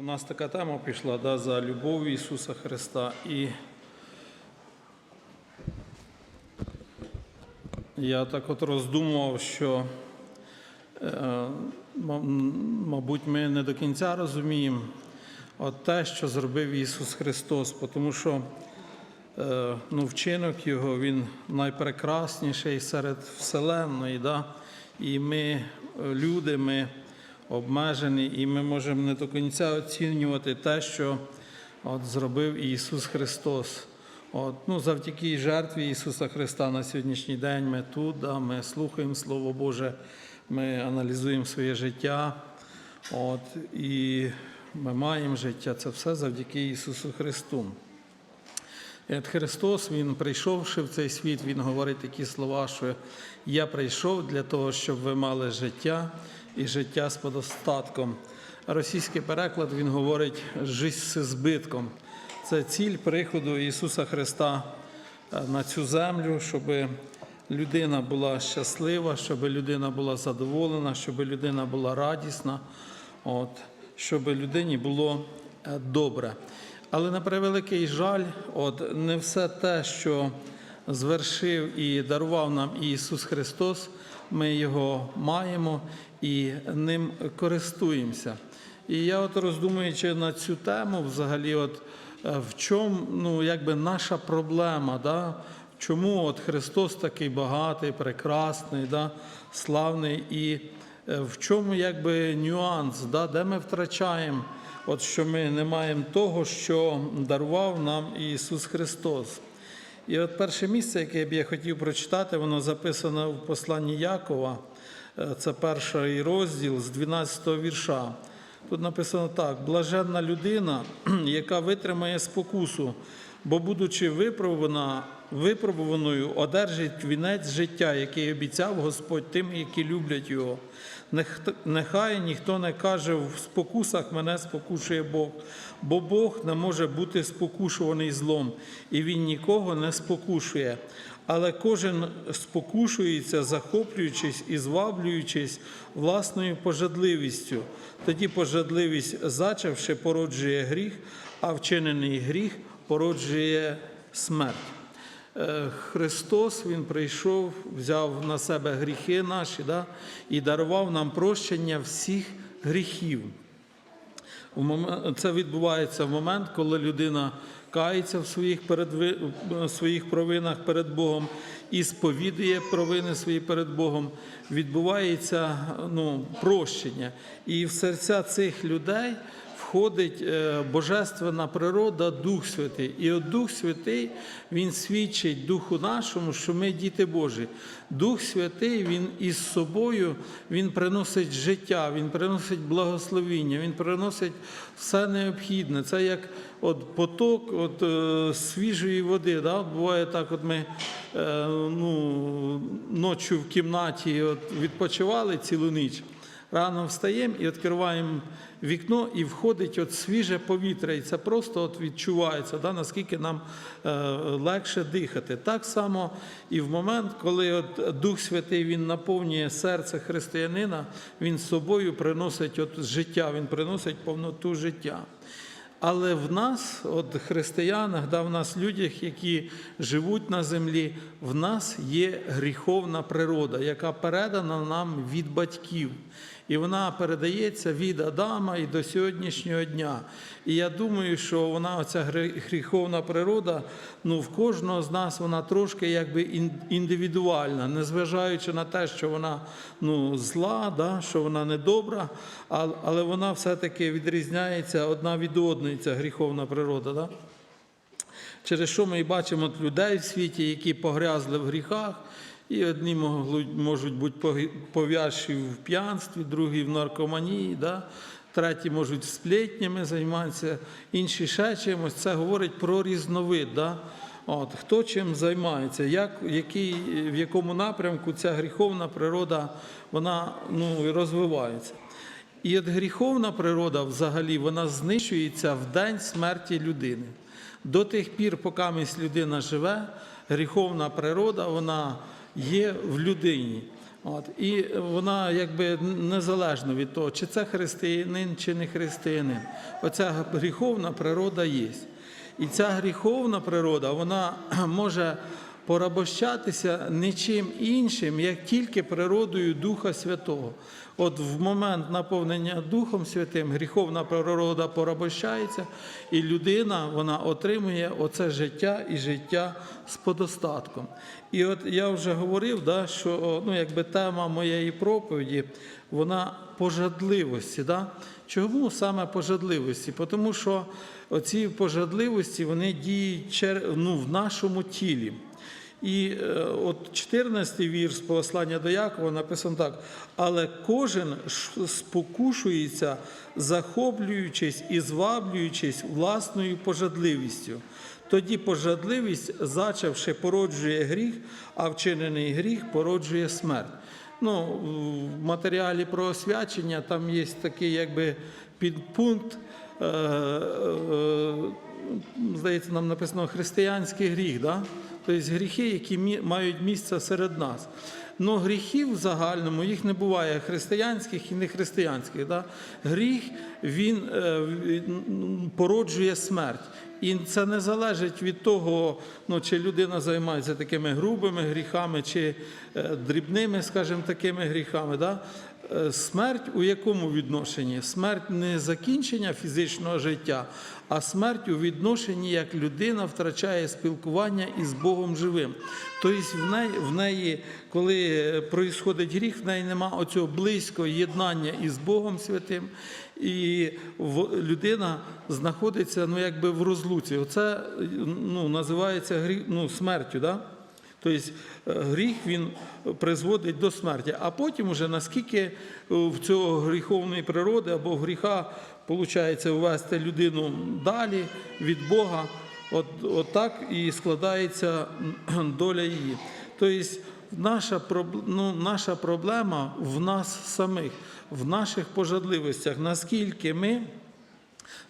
У нас така тема пішла да, за любов Ісуса Христа. І я так от роздумував, що, е, мабуть, ми не до кінця розуміємо от те, що зробив Ісус Христос, тому що е, ну, вчинок Його він найпрекрасніший серед Вселенної. Да? І ми, люди, ми обмежені, і ми можемо не до кінця оцінювати те, що от зробив Ісус Христос. От, ну, завдяки жертві Ісуса Христа на сьогоднішній день ми тут, да, ми слухаємо Слово Боже, ми аналізуємо своє життя. От, і ми маємо життя. Це все завдяки Ісусу Христу. І Христос, Він прийшовши в цей світ, Він говорить такі слова, що я прийшов для того, щоб ви мали життя і життя з подостатком. Російський переклад він говорить «жизнь з збитком. Це ціль приходу Ісуса Христа е, на цю землю, щоб людина була щаслива, щоб людина була задоволена, щоб людина була радісна, от, щоб людині було е, добре. Але на превеликий жаль, от не все те, що звершив і дарував нам Ісус Христос, ми його маємо і ним користуємося. І я, от роздумуючи на цю тему, взагалі, от е, в чому ну, якби наша проблема, да? чому от Христос такий багатий, прекрасний, да? славний, і е, в чому якби нюанс, да? де ми втрачаємо, от що ми не маємо того, що дарував нам Ісус Христос. І от перше місце, яке б я хотів прочитати, воно записано в посланні Якова, Е, це перший розділ з 12 вірша. Тут написано так: блаженна людина, яка витримає спокусу, бо, будучи випробувана, випробуваною, одержить вінець життя, який обіцяв Господь тим, які люблять його. Нехай ніхто не каже в спокусах мене спокушує Бог, бо Бог не може бути спокушуваний злом, і Він нікого не спокушує. Але кожен спокушується, захоплюючись і зваблюючись власною пожадливістю. Тоді пожадливість, зачавши, породжує гріх, а вчинений гріх породжує смерть. Е, Христос Він прийшов, взяв на себе гріхи наші да, і дарував нам прощення всіх гріхів. Це відбувається в момент, коли людина кається в своїх, передви... в своїх провинах перед Богом і сповідує провини свої перед Богом, відбувається ну, прощення. І в серця цих людей входить е, божественна природа, Дух Святий. І от Дух Святий Він свідчить Духу нашому, що ми діти Божі. Дух Святий Він із собою Він приносить життя, Він приносить благословіння, Він приносить все необхідне. Це як от поток от, е, свіжої води. Да? Буває так, от ми е, ну, ночі в кімнаті от, відпочивали цілу ніч. Рано встаємо і відкриваємо вікно, і входить от свіже повітря. І це просто от відчувається, да, наскільки нам е, легше дихати. Так само і в момент, коли от Дух Святий він наповнює серце християнина, він з собою приносить от життя, він приносить повноту життя. Але в нас, от християнах, да, в нас людях, які живуть на землі, в нас є гріховна природа, яка передана нам від батьків. І вона передається від Адама і до сьогоднішнього дня. І я думаю, що вона, оця гріховна природа, ну в кожного з нас вона трошки якби індивідуальна, незважаючи на те, що вона ну, зла, да, що вона недобра, ал- але вона все-таки відрізняється одна від одної, ця гріховна природа. Да? Через що ми і бачимо людей в світі, які погрязли в гріхах, і одні можуть бути пов'язші в п'янстві, другі в наркоманії, да? треті можуть сплетнями займатися, інші ще чимось. Це говорить про різновид. Да? От, хто чим займається, як, який, в якому напрямку ця гріховна природа вона, ну, розвивається. І от гріховна природа взагалі вона знищується в день смерті людини. До тих пір, поки людина живе, гріховна природа вона є в людині. От, і вона якби незалежно від того, чи це християнин, чи не християнин. Оця гріховна природа є. І ця гріховна природа, вона може порабощатися нічим іншим, як тільки природою Духа Святого. От в момент наповнення Духом Святим гріховна природа порабощається, і людина вона отримує оце життя і життя з подостатком. І от я вже говорив, да, що ну, якби тема моєї проповіді вона пожадливості. Да? Чому саме пожадливості? Тому що оці пожадливості вони діють ну, в нашому тілі. І е, от 14 вірш послання до Якова написано так: але кожен спокушується, захоплюючись і зваблюючись власною пожадливістю. Тоді пожадливість, зачавши, породжує гріх, а вчинений гріх породжує смерть. Ну, в матеріалі про освячення там є такий якби підпункт. е, е, Здається, нам написано християнський гріх, да? Тобто гріхи, які мають місце серед нас. Ну, гріхів в загальному їх не буває християнських і нехристиянських. Да? Гріх він е, породжує смерть. І це не залежить від того, ну, чи людина займається такими грубими гріхами, чи е, дрібними, скажімо, такими гріхами. Да? Е, Смерть у якому відношенні? Смерть не закінчення фізичного життя, а смерть у відношенні, як людина втрачає спілкування із Богом живим. Тобто в неї, в неї коли проїсходить гріх, в неї нема оцього близького єднання із Богом Святим, і людина знаходиться ну, якби в розлуці. Оце ну, називається гріх, ну, смертю. Да? Тобто е, гріх він призводить до смерті. А потім, уже наскільки е, в цього гріховної природи або гріха виходить ввести людину далі від Бога, от, от так і складається доля її. Тобто наша, ну, наша проблема в нас самих, в наших пожадливостях, наскільки ми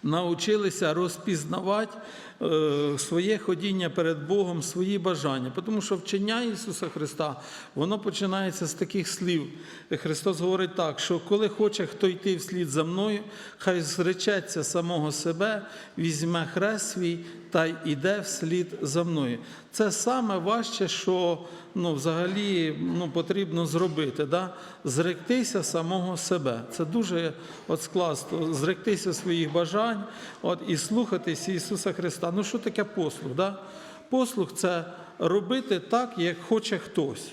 навчилися розпізнавати е, своє ходіння перед Богом, свої бажання. Тому що вчення Ісуса Христа, воно починається з таких слів. Христос говорить так, що коли хоче хто йти вслід за мною, хай зречеться самого себе, візьме хрест свій та й іде вслід за мною. Це саме важче, що ну, взагалі ну, потрібно зробити. Да? Зректися самого себе. Це дуже от скласто, зректися своїх бажань от, і слухатись Ісуса Христа. Ну що таке послуг? Да? Послуг це робити так, як хоче хтось.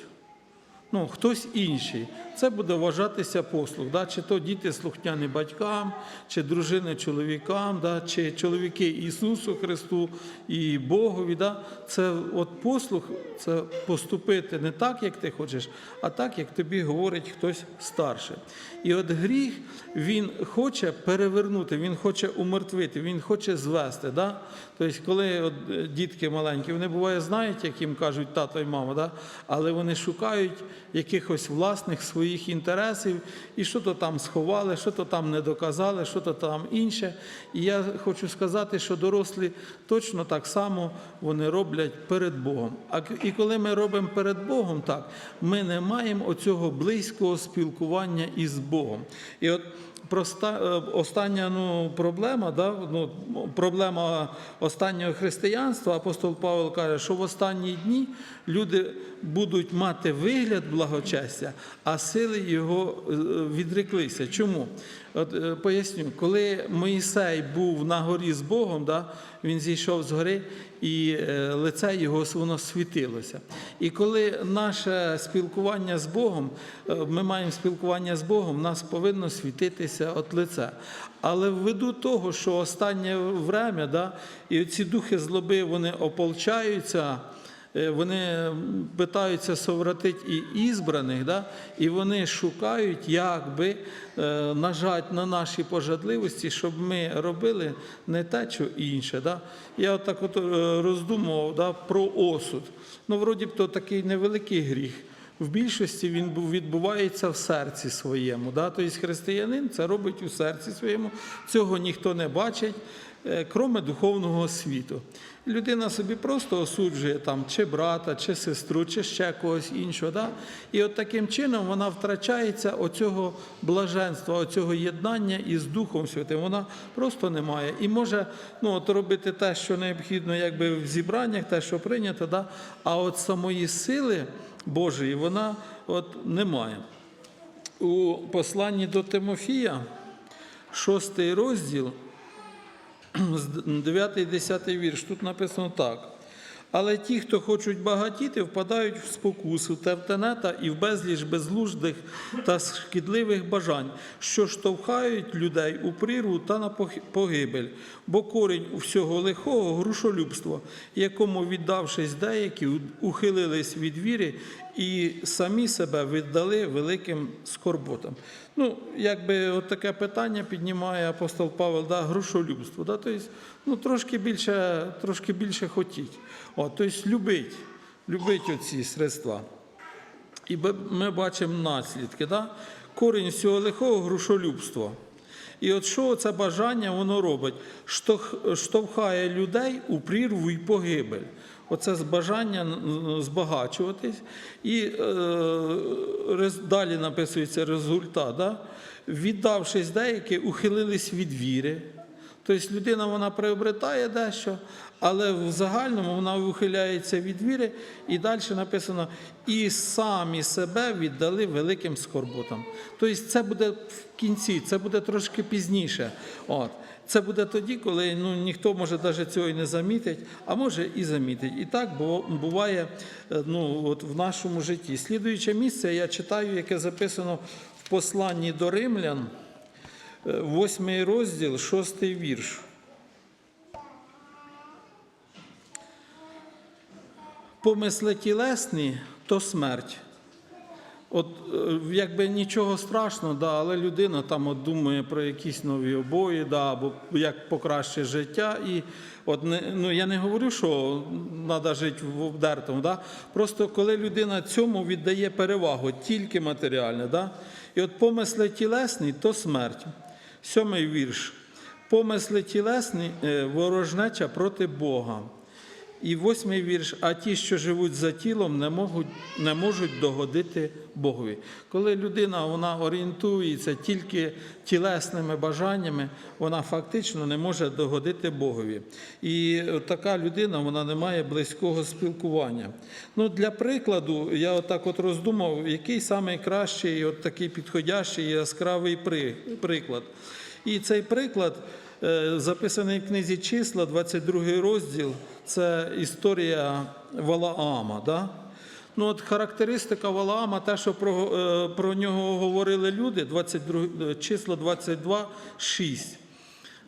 Ну, хтось інший. Це буде вважатися послуг. Да? Чи то діти слухняні батькам, чи дружини чоловікам, да? чи чоловіки Ісусу Христу і Богові. Да? Це от послуг це поступити не так, як ти хочеш, а так, як тобі говорить хтось старший. І от гріх він хоче перевернути, він хоче умертвити, він хоче звести. Да? Тобто, коли от е, дітки маленькі, вони буває, знають, як їм кажуть тато і мама, да? але вони шукають якихось власних своїх інтересів і що то там сховали, що то там не доказали, що то там інше. І я хочу сказати, що дорослі точно так само вони роблять перед Богом. А і коли ми робимо перед Богом так, ми не маємо оцього близького спілкування із Богом. І от проста, е, остання ну, проблема, да, ну, проблема останнього християнства, апостол Павло каже, що в останні дні люди будуть мати вигляд благочестя, а сили його е, відреклися. Чому? От е, поясню, коли Моїсей був на горі з Богом, да, він зійшов з гори, і е, лице його воно світилося. І коли наше спілкування з Богом, е, ми маємо спілкування з Богом, в нас повинно світитися от лице. Але ввиду того, що останнє время, да, і ці духи злоби вони ополчаються. Е, Вони питаються совратити і ізбраних, да? і вони шукають, як би е, нажати на наші пожадливості, щоб ми робили не те, що інше. Да? Я от так от е, роздумував да, про осуд. Ну, вроді б, то такий невеликий гріх. в більшості він був- відбувається в серці своєму. Да? Тобто християнин це робить у серці своєму, цього ніхто не бачить, кроме духовного світу. Людина собі просто осуджує там чи брата, чи сестру, чи ще когось іншого. Да? І от таким чином вона втрачається оцього блаженства, оцього єднання із Духом Святим. Вона просто не має. І може ну, от робити те, що необхідно якби в зібраннях, те, що прийнято, да? а от самої сили Божої вона от немає. У посланні до Тимофія, шостий розділ, з 9-10 вірш, тут написано так. Але ті, хто хочуть багатіти, впадають в спокусу, тевтенета і в безліч безглуздих та шкідливих бажань, що штовхають людей у прірву та на погибель, бо корінь всього лихого грушолюбство, якому, віддавшись деякі, ухилились від віри і самі себе віддали великим скорботам. Ну, якби от таке питання піднімає апостол Павел, да, грушолюбство. Да, тобто, ну, трошки більше, трошки більше хотіть. О, тобто любить, любить оці средства. І ми бачимо наслідки. Да? Корінь всього лихого грушолюбство. І от що це бажання воно робить? Штовхає людей у прірву і погибель. Оце бажання збагачуватись. І е, далі написується результат. Да? Віддавшись деякі, ухилились від віри. Тобто людина вона приобретає дещо, але в загальному вона ухиляється від віри, і далі написано: і самі себе віддали великим скорботам. Тобто це буде в кінці, це буде трошки пізніше. От. Це буде тоді, коли ну, ніхто може навіть цього і не замітить, а може і замітить. І так буває е, ну, от в нашому житті. Слідуюче місце я читаю, яке записано в посланні до римлян. Е, Восьмий розділ, шостий вірш. Помисли тілесні то смерть. От е, якби нічого страшного, да, але людина там от думає про якісь нові обої, да, або як покращити життя. І от не, ну, я не говорю, що треба жити в обдертому. Да? Просто коли людина цьому віддає перевагу, тільки матеріальне. Да? І от помисли тілесні то смерть. Сьомий вірш. Помисли тілесні е, ворожнеча проти Бога. І восьмий вірш, а ті, що живуть за тілом, не можуть, не можуть догодити Богові. Коли людина вона орієнтується тільки тілесними бажаннями, вона фактично не може догодити Богові. І така людина вона не має близького спілкування. Ну, для прикладу, я отак от роздумав, який найкращий, от такий підходящий яскравий приклад. І цей приклад е, записаний в книзі числа, 22 розділ, це історія Валаама. Да? Ну, от характеристика Валаама, те, що про, е, про нього говорили люди, 22, е, число 22, 6.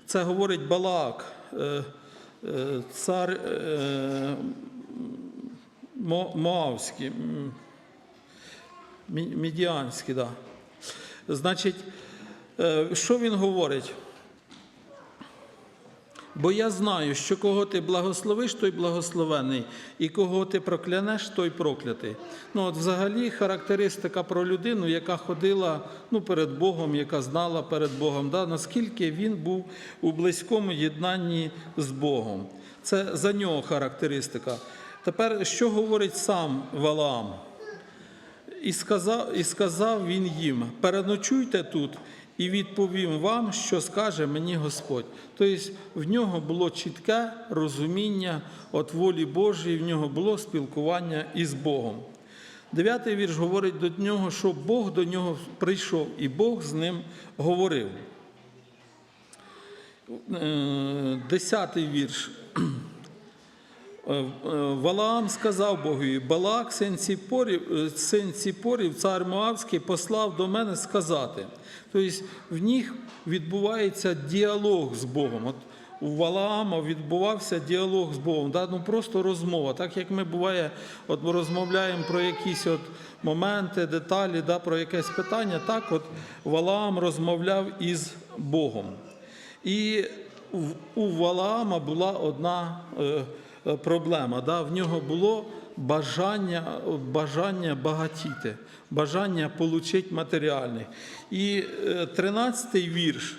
Це говорить Балаак, е, цар Моавський, м, Мідіанський, да. Значить, що він говорить? Бо я знаю, що кого ти благословиш, той благословений, і кого ти проклянеш, той проклятий. Ну, от взагалі характеристика про людину, яка ходила ну, перед Богом, яка знала перед Богом, да, наскільки він був у близькому єднанні з Богом. Це за нього характеристика. Тепер, що говорить сам Валаам? І сказав, і сказав він їм: переночуйте тут, і відповім вам, що скаже мені Господь. Тобто в нього було чітке розуміння от волі Божої, в нього було спілкування із Богом. Дев'ятий вірш говорить до нього, що Бог до нього прийшов, і Бог з ним говорив. Е, Десятий вірш. Е, е, Валаам сказав Богові, Балак, син Ціпорів, син Ціпорів, цар Моавський, послав до мене сказати. Тобто в них відбувається діалог з Богом. От у Валаама відбувався діалог з Богом, да? ну просто розмова. Так як ми буває, от ми розмовляємо про якісь от моменти, деталі, да? про якесь питання, так от Валаам розмовляв із Богом. І у Валаама була одна, е, е, проблема. Да? В нього було бажання, бажання багатіти, бажання отримати матеріальне. І 13-й вірш.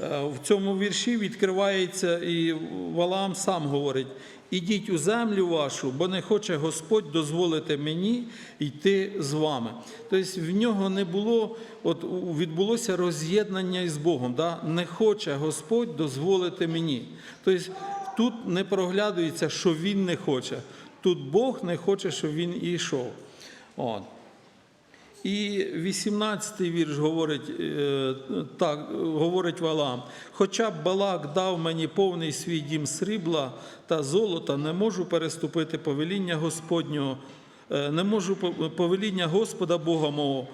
Е, В цьому вірші відкривається, і Валаам сам говорить: ідіть у землю вашу, бо не хоче Господь дозволити мені йти з вами. Тобто в нього не було, от відбулося роз'єднання із Богом. Да? Не хоче Господь дозволити мені. Тобто тут не проглядується, що він не хоче. Тут Бог не хоче, щоб він і йшов. От. І 18-й вірш говорить е, так, говорить Валам. Хоча б Балак дав мені повний свій дім срібла та золота, не можу переступити повеління Господнього, е, не можу повеління Господа Бога мого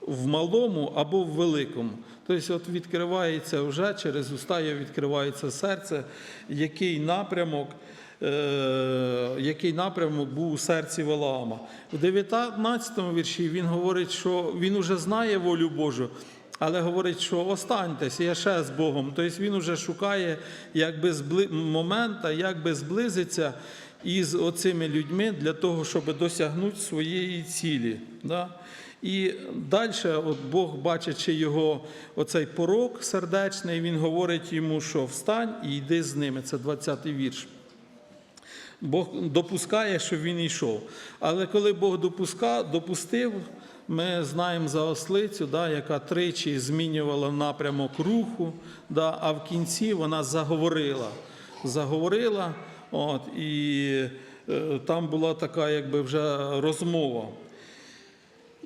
в малому або в великому. Тобто, от відкривається вже через уста відкривається серце, який напрямок. Е, Який напрямок був у серці Валаама. В 19 вірші він говорить, що він уже знає волю Божу, але говорить, що останьтесь, я ще з Богом. Тобто він вже шукає якби збли... момента, як би зблизиться із оцими людьми для того, щоб досягнути своєї цілі. Да? І далі, от Бог, бачачи його оцей порок сердечний, він говорить йому, що встань і йди з ними. Це 20-й вірш. Бог допускає, що він йшов. Але коли Бог допуска, допустив, ми знаємо за ослицю, да, яка тричі змінювала напрямок руху, да, а в кінці вона заговорила. Заговорила, от, і е, там була така якби вже розмова.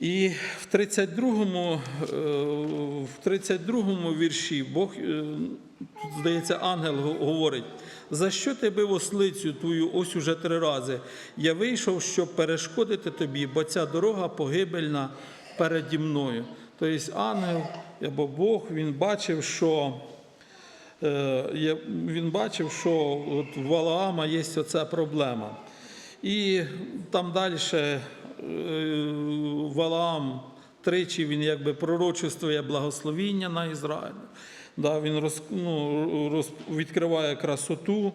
І в 32-му, е, в 32-му вірші Бог, е, тут, здається, ангел говорить: за що ти бив ослицю твою ось уже три рази? Я вийшов, щоб перешкодити тобі, бо ця дорога погибельна переді мною. Тобто ангел або Бог він бачив, що е, він бачив, що от у Валаама є оця проблема. І там далі Валаам тричі він якби пророчествує благословіння на Ізраїль. Да, він роз, ну, роз, відкриває красоту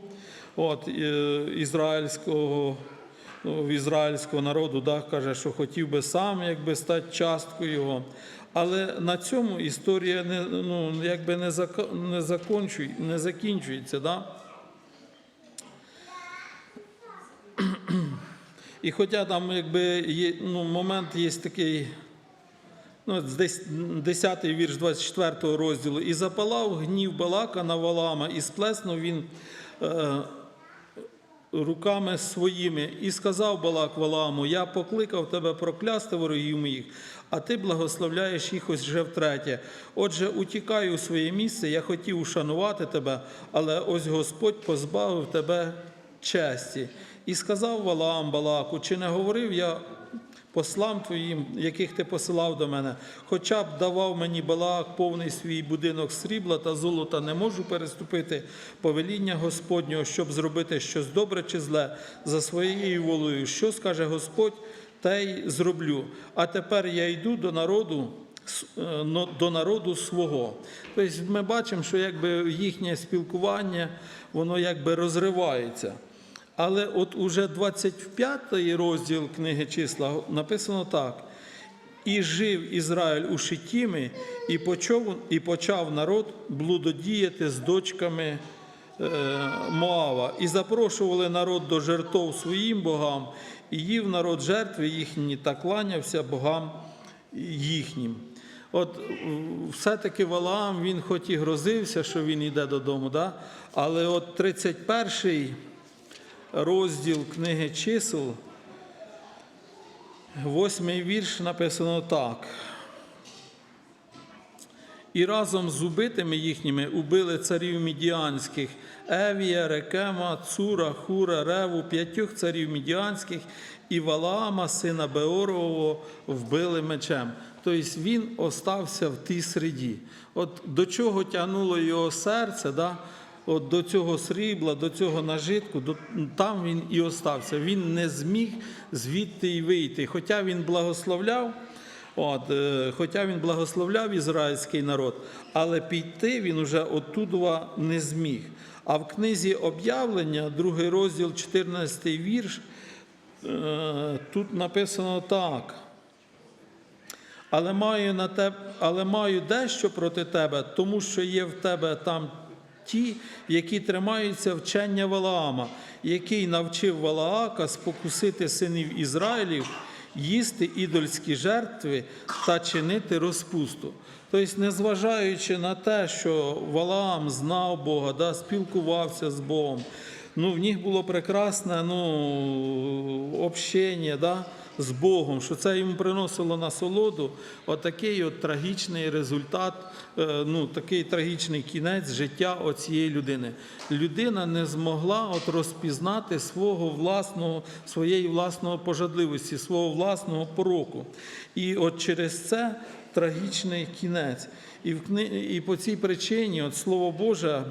от, ізраїльського, ну, ізраїльського народу, да, каже, що хотів би сам якби, стати часткою його. Але на цьому історія не, ну, якби не, зако- не, закончує, не закінчується. Да? І хоча там якби є, ну, момент є такий, ну, десь 10 вірш 24 розділу, і запалав гнів Балака на Валама, і сплеснув він е, руками своїми, і сказав Балак Валааму, я покликав тебе проклясти ворогів моїх, а ти благословляєш їх ось вже втретє. Отже, утікай у своє місце, я хотів ушанувати тебе, але ось Господь позбавив тебе честі. І сказав Валаам Балаку, чи не говорив я послам твоїм, яких ти посилав до мене, хоча б давав мені Балаак повний свій будинок срібла та золота, не можу переступити повеління Господнього, щоб зробити щось добре чи зле за своєю волею. Що скаже Господь, те й зроблю. А тепер я йду до народу. е, До народу свого. Тобто ми бачимо, що якби їхнє спілкування, воно якби розривається. Але от уже 25 розділ книги числа написано так: і жив Ізраїль у Шитімі, і почав, і почав народ блудодіяти з дочками е, Моава, і запрошували народ до жертв своїм богам, і їв народ жертви їхні та кланявся богам їхнім. От все-таки Валаам, він хоч і грозився, що він йде додому, да? але от 31-й розділ книги чисел, восьмий вірш написано так. І разом з убитими їхніми убили царів мідіанських Евія, Рекема, Цура, Хура, Реву, п'ятьох царів мідіанських і Валаама, сина Беорового, вбили мечем. Тобто він остався в тій середі. От до чого тягнуло його серце, да? От до цього срібла, до цього нажитку, до, там він і остався. Він не зміг звідти й вийти. Хоча він благословляв, От, е, хоча він благословляв ізраїльський народ, але піти він уже оттуда не зміг. А в книзі об'явлення, другий розділ, 14 вірш, е, тут написано так. Але маю, на теб, але маю дещо проти тебе, тому що є в тебе там ті, які тримаються вчення Валаама, який навчив Валаака спокусити синів Ізраїлів, їсти ідольські жертви та чинити розпусту. Тобто, незважаючи на те, що Валаам знав Бога, да, спілкувався з Богом, ну, в них було прекрасне ну, общення да, з Богом, що це йому приносило насолоду. Отакий от трагічний результат, е, ну, такий трагічний кінець життя оцієї людини. Людина не змогла от розпізнати свого власного, своєї власної пожадливості, свого власного пороку. І от через це трагічний кінець. І, в кни... і по цій причині, от Слово Боже,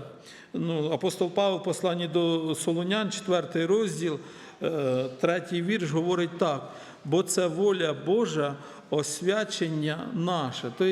ну, апостол Павло, посланні до Солонян, 4 розділ, е, третій вірш, говорить так: бо це воля Божа, освячення наше. Тобто,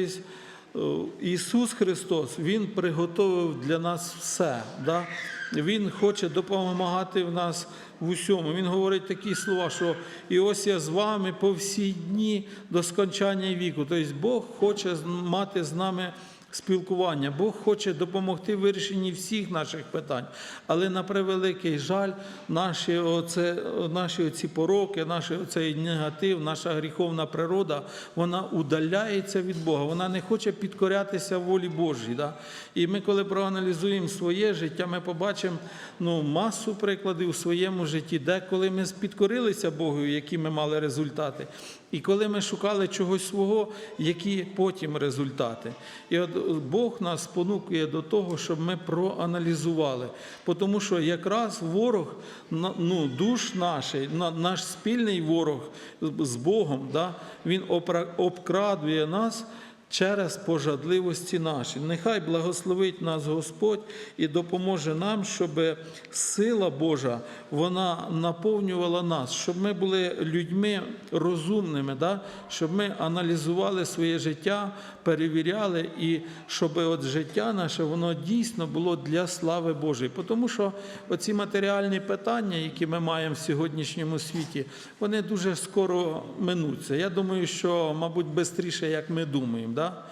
е, Ісус Христос, Він приготовив для нас все. Да? Він хоче допомагати в нас в усьому. Він говорить такі слова, що і ось я з вами по всі дні до скончання віку. Тобто Бог хоче мати з нами спілкування. Бог хоче допомогти в вирішенні всіх наших питань. Але на превеликий жаль, наші, оце, наші оці пороки, наш оцей негатив, наша гріховна природа, вона удаляється від Бога. Вона не хоче підкорятися волі Божій. Да? І ми, коли проаналізуємо своє життя, ми побачимо ну, масу прикладів у своєму житті, де коли ми підкорилися Богу, які ми мали результати. І коли ми шукали чогось свого, які потім результати. І от Бог нас спонукує до того, щоб ми проаналізували. Тому що якраз ворог, ну, душ нашої, на- наш спільний ворог з Богом, да, він обкрадує нас. Через пожадливості наші. Нехай благословить нас Господь і допоможе нам, щоб сила Божа вона наповнювала нас, щоб ми були людьми розумними, да? щоб ми аналізували своє життя, перевіряли, і щоб от життя наше воно дійсно було для слави Божої. Тому що оці матеріальні питання, які ми маємо в сьогоднішньому світі, вони дуже скоро минуться. Я думаю, що, мабуть, швидше, як ми думаємо. Да?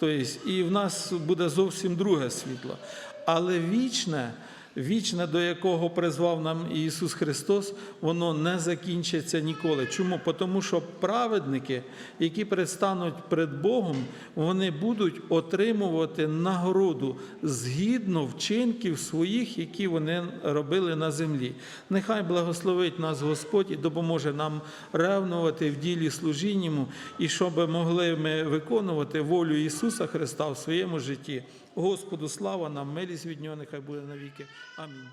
Тобто, і в нас буде зовсім друге світло. Але вічне, вічне, до якого призвав нам Ісус Христос, воно не закінчиться ніколи. Чому? Тому що праведники, які предстануть перед Богом, вони будуть отримувати нагороду згідно вчинків своїх, які вони робили на землі. Нехай благословить нас Господь і допоможе нам ревнувати в ділі служінньому, і щоб могли ми виконувати волю Ісуса Христа в своєму житті. Господу слава нам, милість від Нього, нехай буде навіки. Амінь.